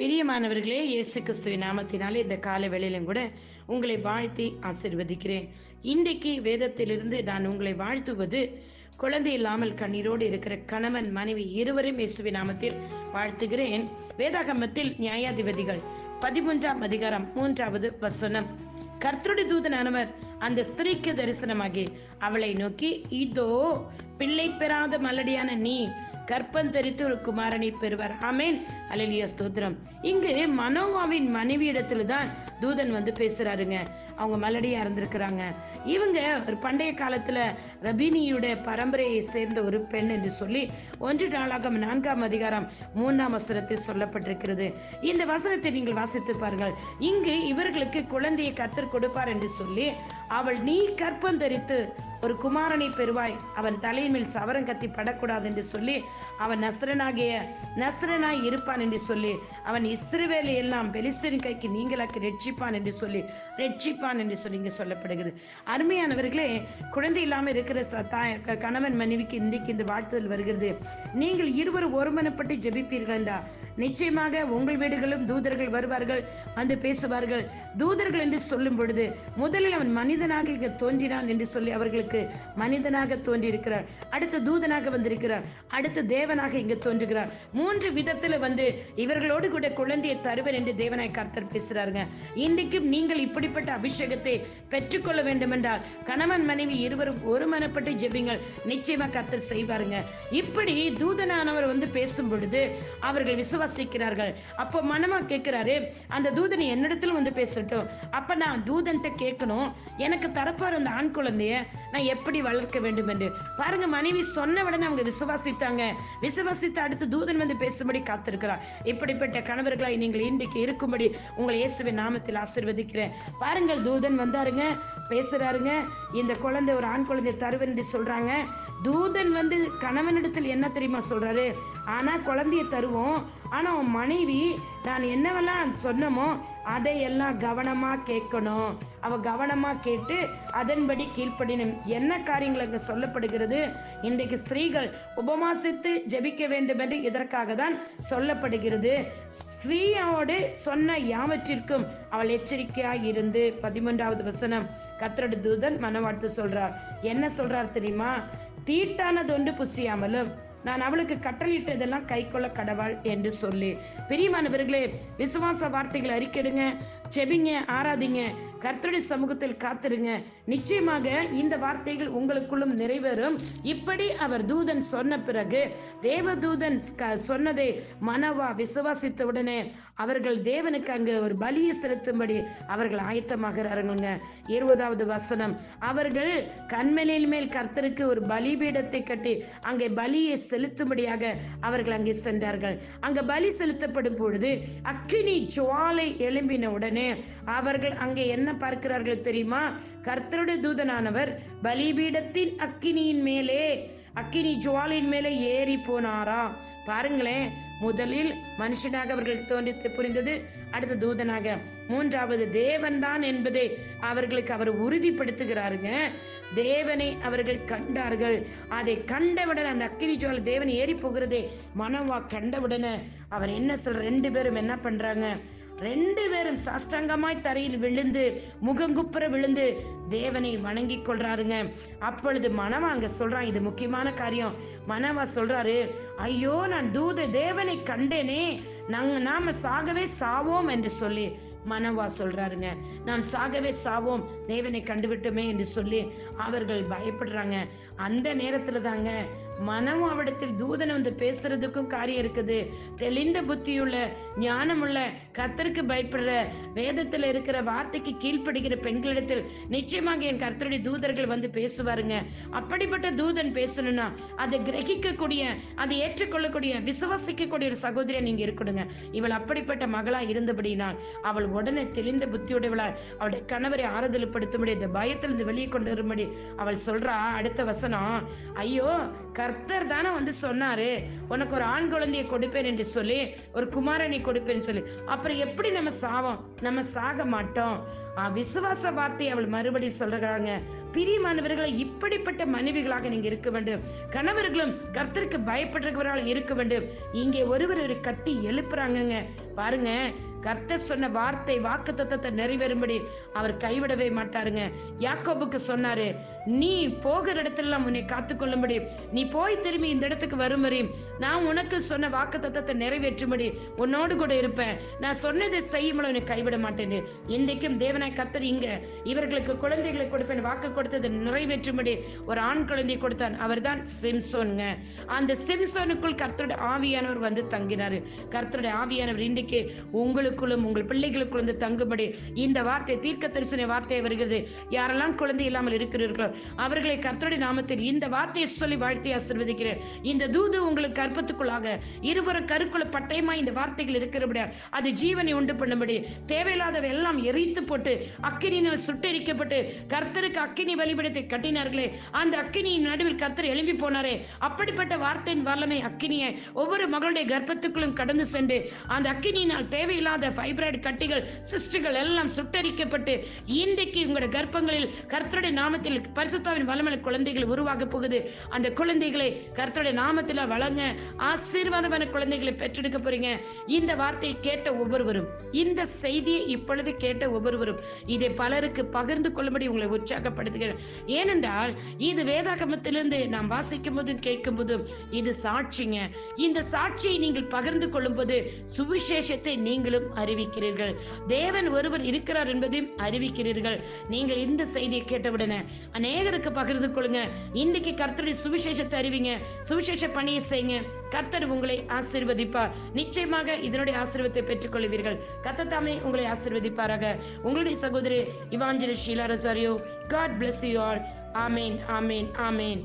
பிரியமானவர்களே இயேசு கிறிஸ்துவின் நாமத்தினாலே இந்த கால வேளையிலும் கூட உங்களை வாழ்த்தி ஆசிர்வதிக்கிறேன். இன்றைக்கு வேதத்திலிருந்து நான் உங்களை வாழ்த்துவது குழந்தை இல்லாமல் கண்ணீரோடு இருக்கிற கணவன் மனைவி இருவரும் இயேசுவின் நாமத்தில் வாழ்த்துகிறேன். வேதாகமத்தில் நியாயாதிபதிகள் பதிமூன்றாம் அதிகாரம் மூன்றாவது வசனம். கர்த்தருடைய தூதனானவர் அந்த ஸ்திரீக்கு தரிசனமாகி அவளை நோக்கி இதோ பிள்ளை பெறாத மலடியான நீ கற்பம் தரித்து ஒரு குமாரனை பெறுவார். ஆமேன். அலலிய ஸ்தோத்திரம். இங்கு மனோவாவின் மனைவியிடத்துல தான் தூதன் வந்து பேசுறாருங்க. அவங்க மலடியா இருந்திருக்கிறாங்க இவங்க ஒரு பண்டைய காலத்துல ரபினியுடைய பரம்பரையை சேர்ந்த ஒரு பெண் என்று சொல்லி ஒன்று நாளாகம் நான்காம் அதிகாரம் மூன்றாம் வசனத்தில் சொல்லப்பட்டிருக்கிறது. இந்த வசனத்தை நீங்கள் வாசித்து பாருங்கள். இங்கு இவர்களுக்கு குழந்தையை கத்தர் கொடுப்பார் என்று சொல்லி அவள் நீ கற்பம் தரித்து ஒரு குமாரனை பெறுவாய். அவன் தலையின் மேல் சவரம் கத்தி படக்கூடாது என்று சொல்லி அவன் நசரனாகிய நசரனாய் இருப்பான் என்று சொல்லி அவன் இஸ்ரவேலை எல்லாம் பெலிஸ்தரின் கைக்கு நீங்களாக்கி ரட்சிப்பான் என்று சொல்லி ரட்சிப்பான் என்று சொல்லி இங்கே சொல்லப்படுகிறது. அருமையானவர்களே குழந்தை இல்லாமல் இருக்கிற ச- தாய் க- கணவன் மனைவிக்கு இன்றைக்கு இந்த வாழ்த்துதல் வருகிறது. நீங்கள் இருவரும் ஒருமனப்பட்டு ஜெபிப்பீர்கள் என்றா? நிச்சயமாக உங்கள் வீடுகளும் தூதர்கள் வருவார்கள் வந்து பேசுவார்கள். தூதர்கள் என்று சொல்லும் பொழுது முதலில் அவன் மனிதனாக இங்கே தோன்றினான் என்று சொல்லி அவர்களுக்கு மனிதனாக தோன்றியிருக்கிறார். அடுத்து தூதனாக வந்திருக்கிறார். அடுத்து தேவனாக இங்கு தோன்றுகிறார். மூன்று விதத்துல வந்து இவர்களோடு கூட குழந்தையை தருவர் என்று தேவனாய் கர்த்தர் பேசுறாருங்க. இன்றைக்கும் நீங்கள் இப்படிப்பட்ட அபிஷேகத்தை பெற்றுக்கொள்ள வேண்டும் என்றால் கணவன் மனைவி இருவரும் ஒரு மனப்பட்டு ஜெபிங்கள். நிச்சயமா கர்த்தர் செய்வாருங்க. இப்படி தூதனானவர் வந்து பேசும் பொழுது அவர்கள் விசுவாசிக்கிறார்கள். அப்போ மனமா கேட்கிறாரு அந்த தூதனை என்னிடத்துல வந்து பேசட்டும். அப்ப நான் தூதன்ட்ட கேட்கணும். எனக்கு தரப்பார் அந்த ஆண் குழந்தைய நான் எப்படி வளர்க்க வேண்டும் என்று. பாருங்க மனைவி சொன்ன உடனே அவங்க விசுவாசித்தாங்க. விசுவாசித்து அடுத்து தூதன் வந்து பேசும்படி காத்திருக்கிறார். இப்படிப்பட்ட கணவர்களாய் நீங்கள் இன்றைக்கு இருக்கும்படி உங்களை இயேசுவின் நாமத்தில் ஆசீர்வதிக்கிறேன். பாருங்கள் தூதன் வந்தாருங்க பேசுறாருங்க. இந்த குழந்தை ஒரு ஆண் குழந்தை தருவேன் என்று சொல்றாங்க. தூதன் வந்து கணவனிடத்தில் என்ன தெரியுமா சொல்றாரு? ஆனா குழந்தைய தருவோம். ஆனா உன் மனைவி நான் என்னவெல்லாம் சொன்னமோ அதையெல்லாம் கவனமா கேட்கணும். அவ கவனமா கேட்டு அதன்படி கீழ்ப்படினும் என்ன காரியங்கள் அங்க சொல்லப்படுகிறது? இன்றைக்கு ஸ்திரீகள் உபமாசித்து ஜெபிக்க வேண்டும் என்று இதற்காக தான் சொல்லப்படுகிறது. ஸ்ரீயோடு சொன்ன யாவற்றிற்கும் அவள் எச்சரிக்கையாய் இருந்து. பதிமூன்றாவது வசனம். கத்தரடு தூதன் மனவாழ்த்து சொல்றார். என்ன சொல்றார் தெரியுமா? தீட்டானது ஒன்று புசியாமலும் நான் அவளுக்கு கட்டளையிட்டதெல்லாம் கை கொள்ள கடவாள் என்று சொல்லி. பெரியமானவர்களே விசுவாச வார்த்தைகளை அறிக்கெடுங்க செபிங்க ஆராதிங்க. கர்த்தருடைய சமூகத்தில் காத்திருங்க. நிச்சயமாக இந்த வார்த்தைகள் உங்களுக்குள்ளும் நிறைவேறும். இப்படி அவர் தூதன் சொன்ன பிறகு தேவதூதன் க- சொன்னதை மனவா விசுவாசித்த உடனே அவர்கள் தேவனுக்கு அங்கு ஒரு பலியை செலுத்தும்படி அவர்கள் ஆயத்தமாகிறாருங்க இருபதாவது வசனம் அவர்கள் கண்மலையில் மேல் கர்த்தருக்கு ஒரு பலிபீடத்தை கட்டி அங்கே பலியை செலுத்தும்படியாக அவர்கள் அங்கே சென்றார்கள். அங்க பலி செலுத்தப்படும் பொழுது அக்கினி ஜுவாலை எழும்பின உடனே அவர்கள் அங்கே என்ன என்ன பார்க்கிறார்கள் தெரியுமா? கர்த்தருடைய தூதனானவர் பலிபீடத்தின் அக்கினியின் மேலே அக்கினி ஜுவாலின் மேலே ஏறி போனாரா? பாருங்களேன் முதலில் மனுஷனாக அவர்களுக்கு தோன்றி புரிந்தது. அடுத்து தூதனாக மூன்றாவது தேவன் தான் என்பதை அவர்களுக்கு அவர் உறுதிப்படுத்துகிறாருங்க. தேவனை அவர்கள் கண்டார்கள். அதை கண்டவுடனே அந்த அக்கினி ஜுவாலை தேவன் ஏறி போகிறதே மனவா கண்டவுடனே அவர் என்ன சொல்ற ரெண்டு பேரும் என்ன பண்றாங்க? ரெண்டு பேரும் சாஷ்டாங்கமாய் தரையில் விழுந்து முகங்குப்புற விழுந்து தேவனை வணங்கி கொள்றாருங்க. அப்பொழுது மனவா அங்க சொல்றான் இது முக்கியமான காரியம். மனவா சொல்றாரு ஐயோ நான் தூத தேவனை கண்டேனே. நாங்க நாம சாகவே சாவோம் என்று சொல்லி மனவா சொல்றாருங்க. நாம் சாகவே சாவோம். தேவனை கண்டுவிட்டோமே என்று சொல்லி அவர்கள் பயப்படுறாங்க. அந்த நேரத்துல தாங்க மனம் அவடத்தில் தூதனை வந்து பேசுறதுக்கும் காரியம் இருக்குது. தெளிந்த புத்தியுள்ள ஞானமுள்ள கர்த்தருக்கு பயப்படுற வேதத்துல இருக்கிற வார்த்தைக்கு கீழ்ப்படுகிற பெண்களிடத்தில் நிச்சயமாக என் கர்த்தருடைய தூதர்கள் வந்து பேசுவாருங்க. அப்படிப்பட்ட தூதன் பேசணும்னா அதை கிரகிக்கக்கூடிய அதை ஏற்றுக்கொள்ளக்கூடிய விசுவாசிக்கக்கூடிய ஒரு சகோதரியா நீங்க இருக்கணுங்க. இவள் அப்படிப்பட்ட மகளா இருந்தபடினால் அவள் உடனே தெளிந்த புத்தியுடையவளாய் அவளுடைய கணவரை ஆறுதல் படுத்தும்படி இந்த பயத்திலிருந்து வெளியே கொண்டு வரும்படி அவள் சொல்றா அடுத்த வசனம். ஐயோ கர்த்தர் தானே வந்து சொன்னாரு உனக்கு ஒரு ஆண் குழந்தையை கொடுப்பேன் என்று சொல்லி ஒரு குமாரனை கொடுப்பேன்னு சொல்லி. அப்புறம் எப்படி நம்ம சாவோம்? நம்ம சாக மாட்டோம். விசுவாச வார்த்தை அவள் மறுபடியும் சொல்றாங்க. பிரியமானவர்களை இப்படிப்பட்ட மனைவிகளாக நீங்க இருக்க வேண்டும். கணவர்களும் கர்த்தருக்கு பயப்படுறவர்களாக இருக்க வேண்டும். இங்கே ஒருவர் ஒரு கட்டி எழுப்புறாங்கங்க. பாருங்க கர்த்தர் சொன்ன வார்த்தை வாக்கு தத்தத்தை நிறைவேறும்படி அவர் கைவிடவே மாட்டாருங்க. யாக்கோபுக்கு சொன்னாரு நீ போகிற இடத்துல உன்னை காத்துக்கொள்ளும்படி நீ போய் திரும்பி இந்த இடத்துக்கு வரும் நான் உனக்கு சொன்ன வாக்கு தத்தத்தை நிறைவேற்றும்படி உன்னோடு கூட இருப்பேன். நான் சொன்னதை செய்யும்போது உன்னை கைவிட மாட்டேன் இன்றைக்கும் தேவனாய் கர்த்தர் இங்க இவர்களுக்கு குழந்தைகளை கொடுப்பேன் வாக்கு கொடுத்ததை நிறைவேற்றும்படி ஒரு ஆண் குழந்தை கொடுத்தான். அவர் தான் சிம்சோனுங்க. அந்த சிம்சோனுக்குள் கர்த்தருடைய ஆவியானவர் வந்து தங்கினார். கர்த்தருடைய ஆவியானவர் இன்றைக்கு உங்களுக்குள்ளும் உங்கள் பிள்ளைகளுக்குள் வந்து தங்கும்படி இந்த வார்த்தை தீர்க்க தரிசன வார்த்தை வருகிறது. யாரெல்லாம் குழந்தை இல்லாமல் இருக்கிறீர்களோ அவர்களை கர்த்தருடைய நாமத்தில் இந்த வார்த்தையை சொல்லி வாழ்த்தி ஆசிர்வதிக்கிறேன். இந்த தூது உங்களுக்கு கற்பத்துக்குள்ளாக இருபுறம் கருக்குள்ள பட்டயமா இந்த வார்த்தைகள் இருக்கிறபடியா அது ஜீவனை உண்டு பண்ணும்படி தேவையில்லாதவை எல்லாம் எரித்து போட்டு அக்கினியினால் சுட்டரிக்கப்பட்டு கர்த்தருக்கு அக்கினி பலிபீடத்தை கட்டினார்களே. அந்த அக்கினியின் நடுவில் கர்த்தர் எழும்பி போனாரே. அப்படிப்பட்ட வார்த்தையின் வல்லமை அக்கினியை. ஒவ்வொரு மகளுடைய கர்ப்பத்துக்குள்ளும் கடந்து சென்று அந்த அக்கினியினால் தேவையில்லாத ஃபைப்ராய்டு கட்டிகள் சிஸ்டுகள் எல்லாம் சுட்டரிக்கப்பட்டு இன்றைக்கு உங்களுடைய கர்ப்பங்களில் கர்த்தருடைய நாமத்தில் பரிசுத்தாவின் வல்லமலை குழந்தைகள் உருவாக போகுது. அந்த குழந்தைகளை கர்த்தருடைய நாமத்தில் வழங்க ஆசீர்வாதமான குழந்தைகளை பெற்றெடுக்க போறீங்க. இந்த வார்த்தையை கேட்ட ஒவ்வொருவரும் இந்த செய்தியை இப்பொழுது கேட்ட ஒவ்வொருவரும் இதை பலருக்கு பகிர்ந்து கொள்ளும்படி உங்களை உற்சாகப்படுத்துகிறேன் ஏனென்றால் இது வேதாகமத்திலிருந்து நாம் வாசிக்கும் போதும் கேட்கும் போதும் இது சாட்சிங்க. இந்த சாட்சியை நீங்கள் பகிர்ந்து கொள்ளும் போது சுவிசேஷத்தை நீங்களும் அறிவிக்கிறீர்கள். தேவன் ஒருவர் இருக்கிறார் என்பதையும் அறிவிக்கிறீர்கள். நீங்கள் இந்த செய்தியை கேட்டவுடனே அநேகருக்கு பகிர்ந்து கொள்ளுங்க. இன்னைக்கு கர்த்தருடைய சுவிசேஷத்தை அறிவிங்க. சுவிசேஷ பணியை செய்யுங்க. கர்த்தர் உங்களை ஆசீர்வதிப்பார். நிச்சயமாக இதனுடைய ஆசீர்வாதத்தை பெற்றுக் கொள்வீர்கள் கத்தத்தாமே உங்களை ஆசீர்வதிப்பாராக. உங்களுடைய சகோதரி Evangeline Sheela Rosario God bless you all amen amen amen